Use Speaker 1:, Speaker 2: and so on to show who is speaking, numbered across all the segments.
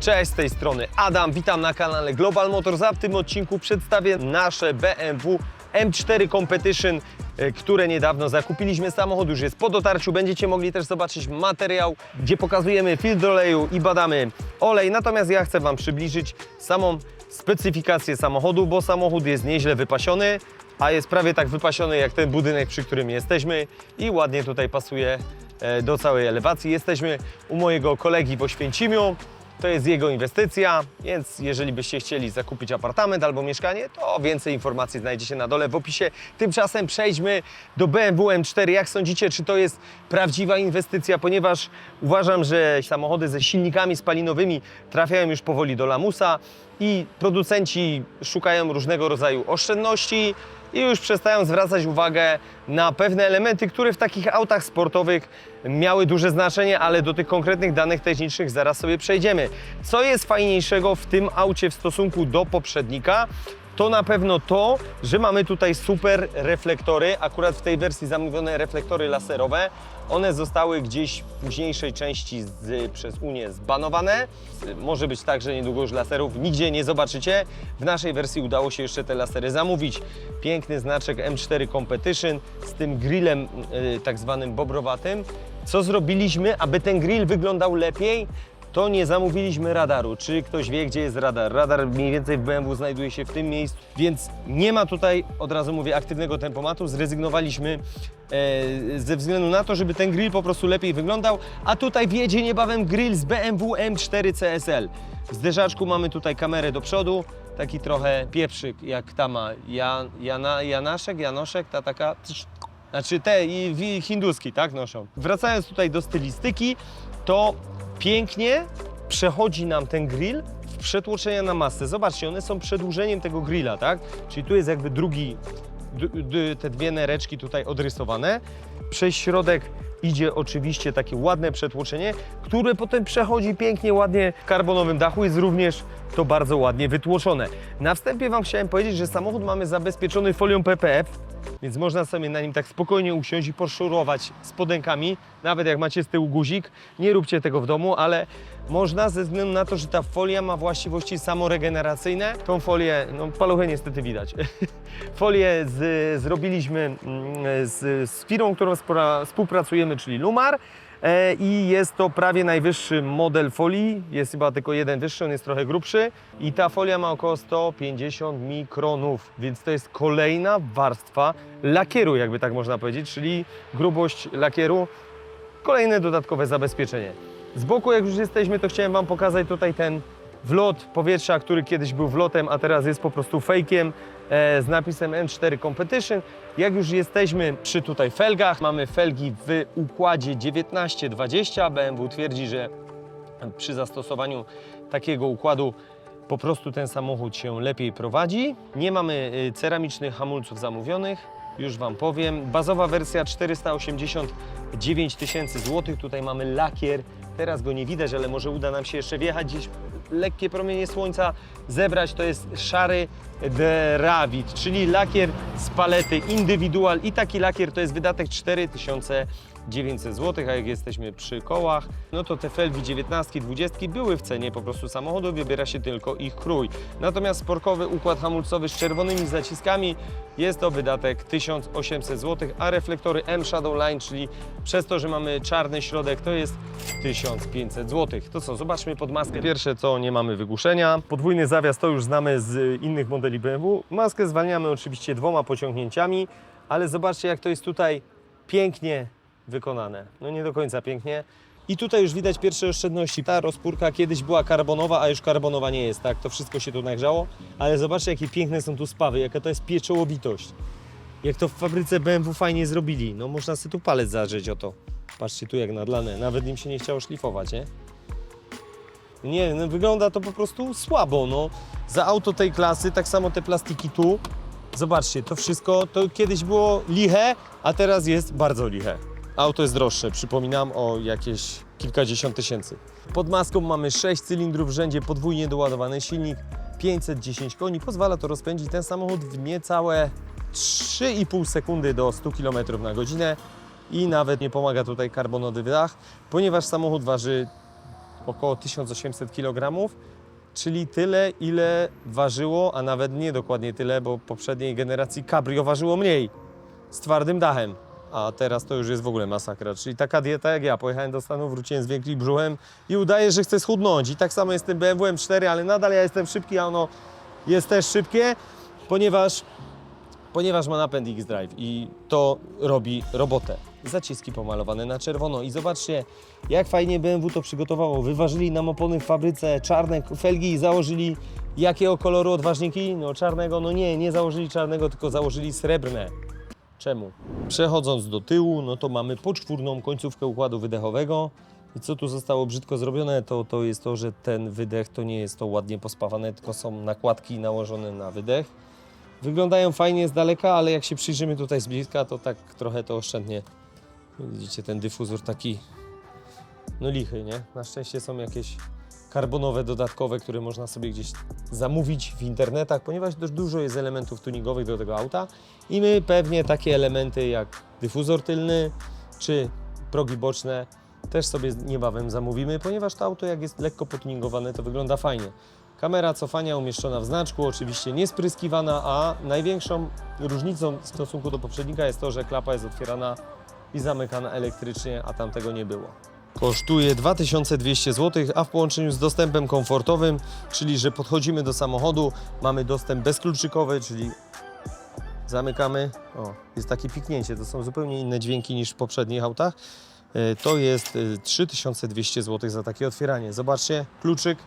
Speaker 1: Cześć, z tej strony Adam, witam na kanale Global Motors. A w tym odcinku przedstawię nasze BMW M4 Competition, e, które niedawno zakupiliśmy. Samochód już jest po dotarciu. Będziecie mogli też zobaczyć materiał, gdzie pokazujemy filtr oleju i badamy olej. Natomiast ja chcę Wam przybliżyć samą specyfikację samochodu, bo samochód jest nieźle wypasiony, a jest prawie tak wypasiony jak ten budynek, przy którym jesteśmy i ładnie tutaj pasuje e, do całej elewacji. Jesteśmy u mojego kolegi w Oświęcimiu. To jest jego inwestycja, więc jeżeli byście chcieli zakupić apartament albo mieszkanie, to więcej informacji znajdziecie na dole w opisie. Tymczasem przejdźmy do BMW M4. Jak sądzicie, czy to jest prawdziwa inwestycja? Ponieważ uważam, że samochody ze silnikami spalinowymi trafiają już powoli do lamusa i producenci szukają różnego rodzaju oszczędności i już przestają zwracać uwagę na pewne elementy, które w takich autach sportowych miały duże znaczenie, ale do tych konkretnych danych technicznych zaraz sobie przejdziemy. Co jest fajniejszego w tym aucie w stosunku do poprzednika? To na pewno to, że mamy tutaj super reflektory, akurat w tej wersji zamówione reflektory laserowe. One zostały gdzieś w późniejszej części z, przez Unię zbanowane. Może być tak, że niedługo już laserów nigdzie nie zobaczycie. W naszej wersji udało się jeszcze te lasery zamówić. Piękny znaczek M4 Competition z tym grillem y, tak zwanym bobrowatym. Co zrobiliśmy, aby ten grill wyglądał lepiej? To nie zamówiliśmy radaru. Czy ktoś wie, gdzie jest radar? Radar mniej więcej w BMW znajduje się w tym miejscu, więc nie ma tutaj, od razu mówię, aktywnego tempomatu. Zrezygnowaliśmy e, ze względu na to, żeby ten grill po prostu lepiej wyglądał, a tutaj wjedzie niebawem grill z BMW M4 CSL. W zderzaczku mamy tutaj kamerę do przodu, taki trochę pieprzyk, jak ta ma Jan, Jana, Janaszek, Janoszek, ta taka... Znaczy te hinduski, tak, noszą. Wracając tutaj do stylistyki, to pięknie przechodzi nam ten grill w przetłoczenia na masę. Zobaczcie, one są przedłużeniem tego grilla, tak? Czyli tu jest jakby drugi, te dwie nereczki tutaj odrysowane. Przez środek idzie oczywiście takie ładne przetłoczenie, które potem przechodzi pięknie, ładnie w karbonowym dachu. Jest również to bardzo ładnie wytłoczone. Na wstępie Wam chciałem powiedzieć, że samochód mamy zabezpieczony folią PPF, więc można sobie na nim tak spokojnie usiąść i poszurować spodenkami, nawet jak macie z tyłu guzik. Nie róbcie tego w domu, ale można ze względu na to, że ta folia ma właściwości samoregeneracyjne. Tą folię, no paluchę niestety widać. Folię z, zrobiliśmy mm, z, z firmą, którą współpracujemy, czyli Lumar. E, I jest to prawie najwyższy model folii. Jest chyba tylko jeden wyższy, on jest trochę grubszy. I ta folia ma około 150 mikronów, więc to jest kolejna warstwa lakieru, jakby tak można powiedzieć, czyli grubość lakieru. Kolejne dodatkowe zabezpieczenie. Z boku, jak już jesteśmy, to chciałem Wam pokazać tutaj ten wlot powietrza, który kiedyś był wlotem, a teraz jest po prostu fejkiem e, z napisem M4 Competition. Jak już jesteśmy przy tutaj felgach, mamy felgi w układzie 19-20. BMW twierdzi, że przy zastosowaniu takiego układu po prostu ten samochód się lepiej prowadzi. Nie mamy y, ceramicznych hamulców zamówionych, już Wam powiem. Bazowa wersja 489 tysięcy złotych. Tutaj mamy lakier. Teraz go nie widać, ale może uda nam się jeszcze wjechać gdzieś lekkie promienie słońca zebrać. To jest szary Dravit, czyli lakier z palety Individual i taki lakier to jest wydatek 4900 zł, a jak jesteśmy przy kołach, no to te felgi 19, 20 były w cenie po prostu samochodu, wybiera się tylko ich krój. Natomiast sporkowy układ hamulcowy z czerwonymi zaciskami jest to wydatek 1800 zł, a reflektory M Shadow Line, czyli przez to, że mamy czarny środek, to jest 1500 zł. To co, zobaczmy pod maskę. Pierwsze co, nie mamy wygłuszenia. Podwójny zawias to już znamy z innych modeli BMW. Maskę zwalniamy oczywiście dwoma pociągnięciami, ale zobaczcie jak to jest tutaj pięknie wykonane. No nie do końca pięknie. I tutaj już widać pierwsze oszczędności. Ta rozpórka kiedyś była karbonowa, a już karbonowa nie jest, tak? To wszystko się tu nagrzało, ale zobaczcie jakie piękne są tu spawy, jaka to jest pieczołowitość. Jak to w fabryce BMW fajnie zrobili. No można sobie tu palec zadrzeć o to. Patrzcie tu jak nadlane, nawet im się nie chciało szlifować, nie? Nie, no wygląda to po prostu słabo, no. Za auto tej klasy, tak samo te plastiki tu. Zobaczcie, to wszystko, to kiedyś było liche, a teraz jest bardzo liche. Auto jest droższe, przypominam o jakieś kilkadziesiąt tysięcy. Pod maską mamy 6 cylindrów w rzędzie, podwójnie doładowany silnik, 510 koni. Pozwala to rozpędzić ten samochód w niecałe 3,5 sekundy do 100 km na godzinę i nawet nie pomaga tutaj karbonowy dach, ponieważ samochód waży około 1800 kg, czyli tyle, ile ważyło, a nawet nie dokładnie tyle, bo poprzedniej generacji Cabrio ważyło mniej, z twardym dachem. A teraz to już jest w ogóle masakra. Czyli taka dieta jak ja. Pojechałem do Stanów, wróciłem z wielkim brzuchem i udaję, że chcę schudnąć. I tak samo jest z tym BMW M4, ale nadal ja jestem szybki, a ono jest też szybkie, ponieważ ponieważ ma napęd X-Drive i to robi robotę. Zaciski pomalowane na czerwono i zobaczcie, jak fajnie BMW to przygotowało. Wyważyli nam opony w fabryce, czarne felgi i założyli jakiego koloru odważniki? No czarnego, no nie, nie założyli czarnego, tylko założyli srebrne. Czemu? Przechodząc do tyłu, no to mamy poczwórną końcówkę układu wydechowego. I co tu zostało brzydko zrobione, to, to jest to, że ten wydech to nie jest to ładnie pospawane, tylko są nakładki nałożone na wydech. Wyglądają fajnie z daleka, ale jak się przyjrzymy tutaj z bliska, to tak trochę to oszczędnie. Widzicie, ten dyfuzor taki no lichy, nie? Na szczęście są jakieś karbonowe, dodatkowe, które można sobie gdzieś zamówić w internetach, ponieważ dość dużo jest elementów tuningowych do tego auta i my pewnie takie elementy jak dyfuzor tylny czy progi boczne też sobie niebawem zamówimy, ponieważ to auto jak jest lekko potuningowane, to wygląda fajnie. Kamera cofania umieszczona w znaczku, oczywiście niespryskiwana, a największą różnicą w stosunku do poprzednika jest to, że klapa jest otwierana i zamykana elektrycznie, a tam tego nie było. Kosztuje 2200 zł, a w połączeniu z dostępem komfortowym, czyli że podchodzimy do samochodu, mamy dostęp bezkluczykowy, czyli zamykamy. O, jest takie piknięcie, to są zupełnie inne dźwięki niż w poprzednich autach. E, To jest e, 3200 zł za takie otwieranie. Zobaczcie, kluczyk.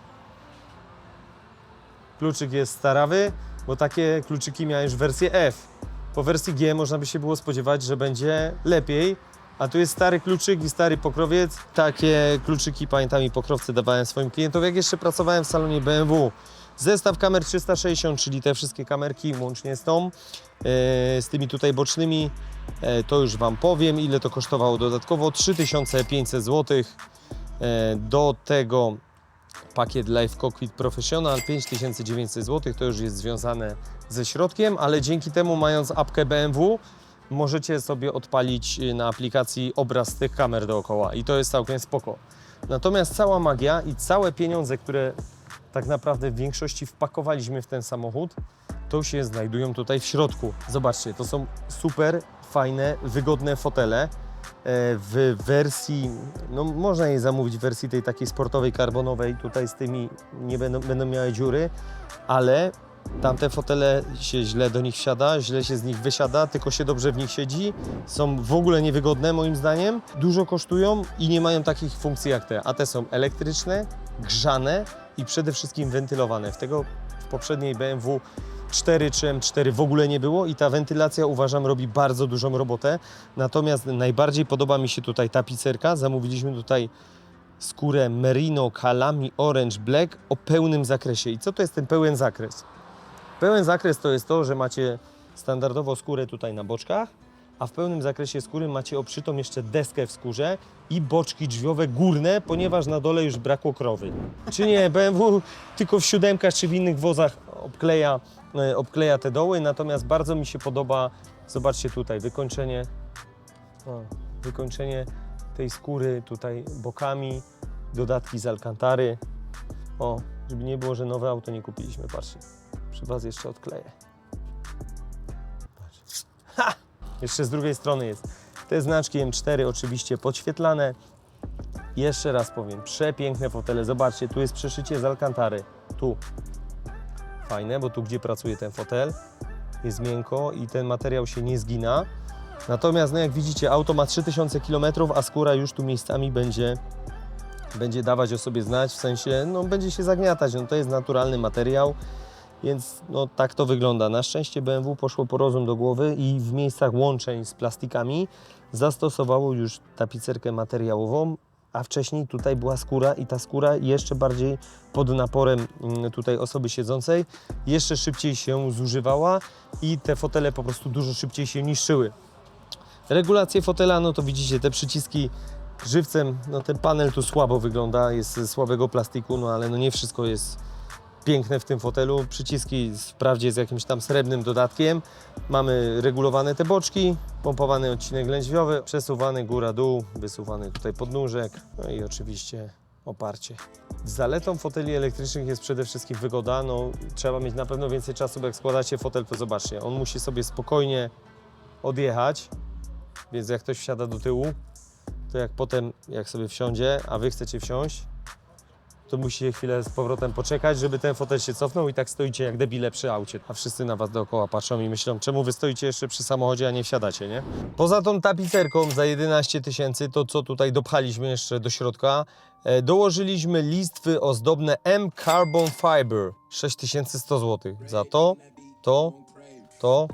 Speaker 1: Kluczyk jest starawy, bo takie kluczyki miałem już w wersji F. Po wersji G można by się było spodziewać, że będzie lepiej, a tu jest stary kluczyk i stary pokrowiec. Takie kluczyki pamiętam i pokrowce dawałem swoim klientom, jak jeszcze pracowałem w salonie BMW. Zestaw kamer 360, czyli te wszystkie kamerki łącznie z tą, e, z tymi tutaj bocznymi, e, to już Wam powiem, ile to kosztowało dodatkowo, 3500 zł. E, Do tego pakiet Live Cockpit Professional 5900 zł, to już jest związane ze środkiem, ale dzięki temu mając apkę BMW możecie sobie odpalić y, na aplikacji obraz tych kamer dookoła i to jest całkiem spoko. Natomiast cała magia i całe pieniądze, które tak naprawdę w większości wpakowaliśmy w ten samochód, to się znajdują tutaj w środku. Zobaczcie, to są super fajne, wygodne fotele e, w wersji, no można je zamówić w wersji tej takiej sportowej, karbonowej, tutaj z tymi nie będą, będą miały dziury, ale tamte fotele się źle do nich wsiada, źle się z nich wysiada, tylko się dobrze w nich siedzi, są w ogóle niewygodne moim zdaniem, dużo kosztują i nie mają takich funkcji jak te, a te są elektryczne, grzane i przede wszystkim wentylowane. W tego w poprzedniej BMW 4 czy M4 w ogóle nie było i ta wentylacja uważam robi bardzo dużą robotę. Natomiast najbardziej podoba mi się tutaj tapicerka. Zamówiliśmy tutaj skórę Merino Calami Orange Black o pełnym zakresie. I co to jest ten pełen zakres? Pełen zakres to jest to, że macie standardowo skórę tutaj na boczkach, a w pełnym zakresie skóry macie obszytą jeszcze deskę w skórze i boczki drzwiowe górne, ponieważ na dole już brakło krowy. Czy nie, BMW tylko w siódemkach czy w innych wozach obkleja, e, obkleja te doły, natomiast bardzo mi się podoba, zobaczcie tutaj, wykończenie, o, wykończenie tej skóry tutaj bokami, dodatki z alkantary. O, żeby nie było, że nowe auto nie kupiliśmy, patrzcie. Przy Was jeszcze odkleję. Patrz. Ha! Jeszcze z drugiej strony jest. Te znaczki M4 oczywiście podświetlane. Jeszcze raz powiem, przepiękne fotele. Zobaczcie, tu jest przeszycie z alkantary. Tu. Fajne, bo tu gdzie pracuje ten fotel jest miękko i ten materiał się nie zgina. Natomiast, no jak widzicie, auto ma 3000 km, a skóra już tu miejscami będzie, będzie dawać o sobie znać, w sensie, no będzie się zagniatać. No to jest naturalny materiał, więc no tak to wygląda. Na szczęście BMW poszło po rozum do głowy i w miejscach łączeń z plastikami zastosowało już tapicerkę materiałową, a wcześniej tutaj była skóra i ta skóra jeszcze bardziej pod naporem mm, tutaj osoby siedzącej jeszcze szybciej się zużywała i te fotele po prostu dużo szybciej się niszczyły. Regulacje fotela, no to widzicie te przyciski żywcem, no ten panel tu słabo wygląda, jest ze słabego plastiku, no ale no nie wszystko jest piękne w tym fotelu. Przyciski wprawdzie z jakimś tam srebrnym dodatkiem. Mamy regulowane te boczki, pompowany odcinek lędźwiowy, przesuwany góra-dół, wysuwany tutaj podnóżek, no i oczywiście oparcie. Zaletą foteli elektrycznych jest przede wszystkim wygoda. No, trzeba mieć na pewno więcej czasu, bo jak składacie fotel, to zobaczcie, on musi sobie spokojnie odjechać, więc jak ktoś wsiada do tyłu, to jak potem, jak sobie wsiądzie, a wy chcecie wsiąść, to musicie chwilę z powrotem poczekać, żeby ten fotel się cofnął i tak stoicie jak debile przy aucie, a wszyscy na was dookoła patrzą i myślą, czemu wy stoicie jeszcze przy samochodzie, a nie wsiadacie, nie? Poza tą tapicerką za 11 tysięcy, to co tutaj dopchaliśmy jeszcze do środka, e, dołożyliśmy listwy ozdobne M Carbon Fiber 6100 zł. Za to, to, to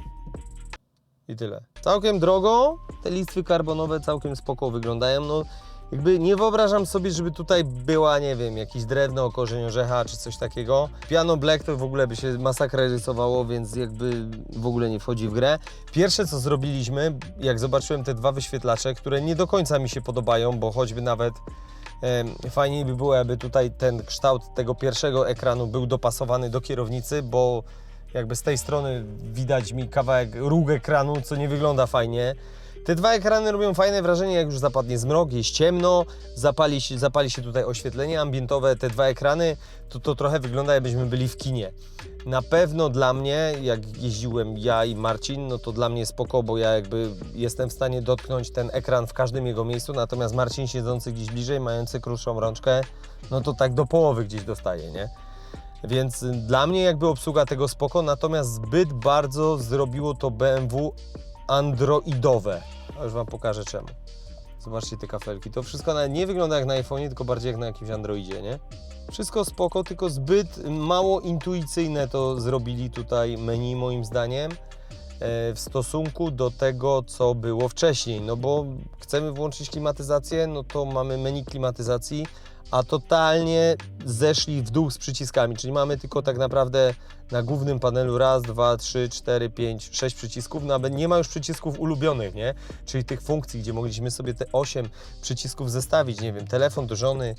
Speaker 1: i tyle. Całkiem drogo, te listwy karbonowe całkiem spoko wyglądają, no jakby nie wyobrażam sobie, żeby tutaj była, nie wiem, jakieś drewno, korzeń orzecha czy coś takiego. Piano black to w ogóle by się masakra rysowało, więc jakby w ogóle nie wchodzi w grę. Pierwsze co zrobiliśmy, jak zobaczyłem te dwa wyświetlacze, które nie do końca mi się podobają, bo choćby nawet fajniej by było, aby tutaj ten kształt tego pierwszego ekranu był dopasowany do kierownicy, bo jakby z tej strony widać mi kawałek róg ekranu, co nie wygląda fajnie. Te dwa ekrany robią fajne wrażenie, jak już zapadnie zmrok, jest ciemno, zapali się, zapali się tutaj oświetlenie ambientowe. Te dwa ekrany, to, to trochę wygląda, jakbyśmy byli w kinie. Na pewno dla mnie, jak jeździłem ja i Marcin, no to dla mnie spoko, bo ja jakby jestem w stanie dotknąć ten ekran w każdym jego miejscu, natomiast Marcin siedzący gdzieś bliżej, mający krótszą rączkę, no to tak do połowy gdzieś dostaje, nie? Więc dla mnie jakby obsługa tego spoko, natomiast zbyt bardzo zrobiło to BMW androidowe. A już Wam pokażę czemu. Zobaczcie te kafelki. To wszystko nawet nie wygląda jak na iPhone, tylko bardziej jak na jakimś Androidzie, nie? Wszystko spoko, tylko zbyt mało intuicyjne to zrobili tutaj menu moim zdaniem e, w stosunku do tego, co było wcześniej. No bo chcemy włączyć klimatyzację, no to mamy menu klimatyzacji, a totalnie zeszli w dół z przyciskami, czyli mamy tylko tak naprawdę na głównym panelu raz, dwa, trzy, cztery, pięć, sześć przycisków, nawet nie ma już przycisków ulubionych, nie? Czyli tych funkcji, gdzie mogliśmy sobie te osiem przycisków zestawić, nie wiem, telefon do żony,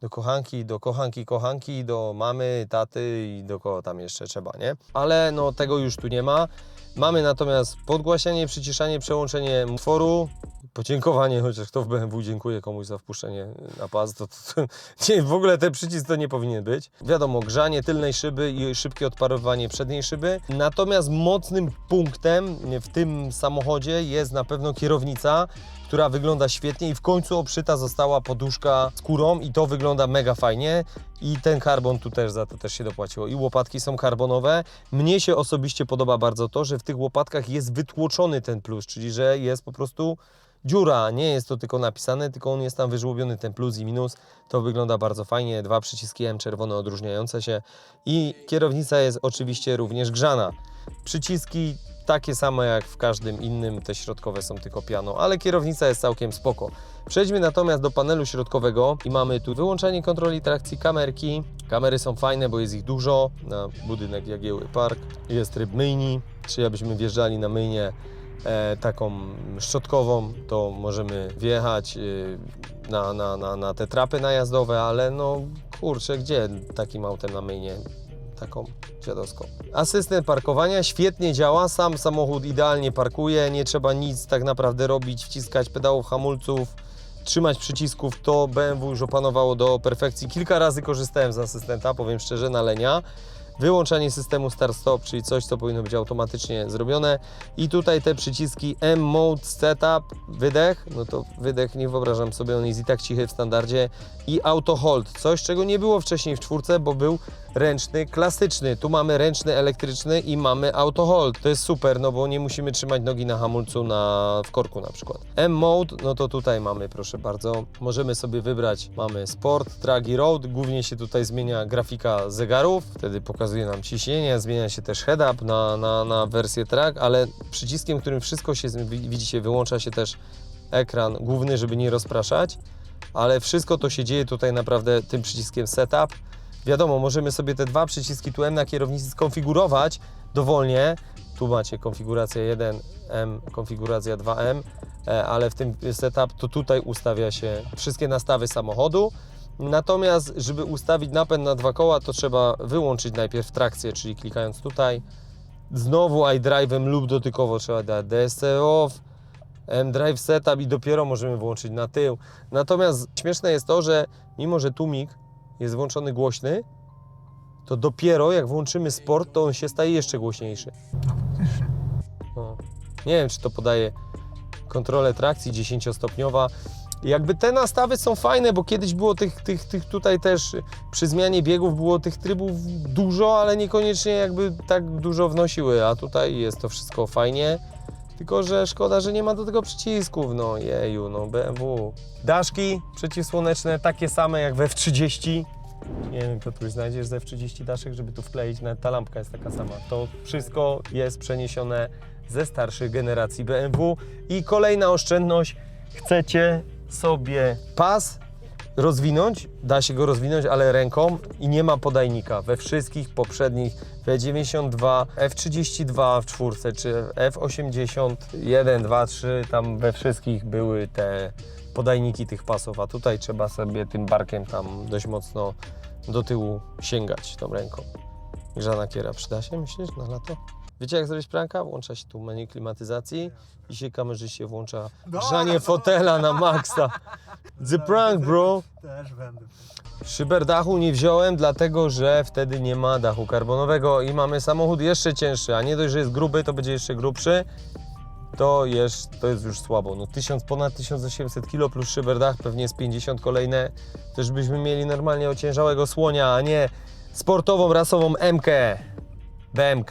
Speaker 1: do kochanki, do kochanki, kochanki, do mamy, taty i do kogo tam jeszcze trzeba, nie? Ale no tego już tu nie ma. Mamy natomiast podgłaśnianie, przyciszanie, przełączenie utworu, podziękowanie, chociaż kto w BMW dziękuję komuś za wpuszczenie na pas, to, to, to nie, w ogóle ten przycisk to nie powinien być. Wiadomo, grzanie tylnej szyby i szybkie odparowywanie przedniej szyby. Natomiast mocnym punktem w tym samochodzie jest na pewno kierownica, która wygląda świetnie i w końcu obszyta została poduszka skórą i to wygląda mega fajnie i ten karbon tu też za to też się dopłaciło i łopatki są karbonowe. Mnie się osobiście podoba bardzo to, że w tych łopatkach jest wytłoczony ten plus, czyli że jest po prostu dziura, nie jest to tylko napisane, tylko on jest tam wyżłobiony ten plus i minus. To wygląda bardzo fajnie, dwa przyciski M czerwone odróżniające się i kierownica jest oczywiście również grzana. Przyciski takie same jak w każdym innym, te środkowe są tylko piano, ale kierownica jest całkiem spoko. Przejdźmy natomiast do panelu środkowego i mamy tu wyłączanie kontroli trakcji, kamerki. Kamery są fajne, bo jest ich dużo na budynek Jagieły Park. Jest tryb myjni, czyli abyśmy wjeżdżali na myjnię taką szczotkową, to możemy wjechać e, na, na, na, na te trapy najazdowe, ale no kurczę, gdzie takim autem na myjnie? Taką dziadowską. Asystent parkowania świetnie działa, sam samochód idealnie parkuje, nie trzeba nic tak naprawdę robić, wciskać pedałów, hamulców, trzymać przycisków, to BMW już opanowało do perfekcji. Kilka razy korzystałem z asystenta, powiem szczerze, na lenia. Wyłączanie systemu start-stop, czyli coś, co powinno być automatycznie zrobione. I tutaj te przyciski M-Mode Setup, wydech, no to wydech nie wyobrażam sobie, on jest i tak cichy w standardzie. I Auto Hold, coś czego nie było wcześniej w czwórce, bo był ręczny, klasyczny. Tu mamy ręczny, elektryczny i mamy Auto Hold. To jest super, no bo nie musimy trzymać nogi na hamulcu na, w korku na przykład. M-Mode, no to tutaj mamy, proszę bardzo, możemy sobie wybrać, mamy Sport, Track i Road, głównie się tutaj zmienia grafika zegarów, wtedy pokazuje nam ciśnienie, zmienia się też head-up na, na, na wersję Track, ale przyciskiem, którym wszystko się, wi- widzicie, wyłącza się też ekran główny, żeby nie rozpraszać, ale wszystko to się dzieje tutaj naprawdę tym przyciskiem Setup. Wiadomo, możemy sobie te dwa przyciski tu M na kierownicy skonfigurować dowolnie. Tu macie konfiguracja 1M, konfiguracja 2M, e, ale w tym setup to tutaj ustawia się wszystkie nastawy samochodu. Natomiast, żeby ustawić napęd na dwa koła, to trzeba wyłączyć najpierw trakcję, czyli klikając tutaj. Znowu iDrive'em lub dotykowo trzeba dać DSC off, M-Drive Setup i dopiero możemy włączyć na tył. Natomiast śmieszne jest to, że mimo, że tłumik jest włączony głośny, to dopiero jak włączymy sport, to on się staje jeszcze głośniejszy. No. Nie wiem, czy to podaje kontrolę trakcji 10-stopniowa. Jakby te nastawy są fajne, bo kiedyś było tych, tych, tych tutaj też przy zmianie biegów było tych trybów dużo, ale niekoniecznie jakby tak dużo wnosiły, a tutaj jest to wszystko fajnie. Tylko, że szkoda, że nie ma do tego przycisków, no jeju, no BMW. Daszki przeciwsłoneczne takie same jak w F30. Nie wiem, Piotruś, znajdziesz z F30 daszek, żeby tu wkleić, nawet ta lampka jest taka sama. To wszystko jest przeniesione ze starszych generacji BMW. I kolejna oszczędność, chcecie sobie pas rozwinąć, da się go rozwinąć, ale ręką i nie ma podajnika. We wszystkich poprzednich W92, F32 w czwórce, czy F81, 2, 3, tam we wszystkich były te podajniki tych pasów, a tutaj trzeba sobie tym barkiem tam dość mocno do tyłu sięgać tą ręką. Grzana kiera przyda się, myślisz, na lato? Wiecie jak zrobić pranka? Włącza się tu menu klimatyzacji i się kamerzyście włącza grzanie fotela na maksa. The prank, bro!
Speaker 2: Też będę.
Speaker 1: Szyber dachu nie wziąłem, dlatego że wtedy nie ma dachu karbonowego i mamy samochód jeszcze cięższy, a nie dość, że jest gruby, to będzie jeszcze grubszy. To jest, to jest już słabo. No 1000, ponad 1800 kg plus szyber dach, pewnie z 50 kolejne. Też byśmy mieli normalnie ociężałego słonia, a nie sportową, rasową MK. BMK.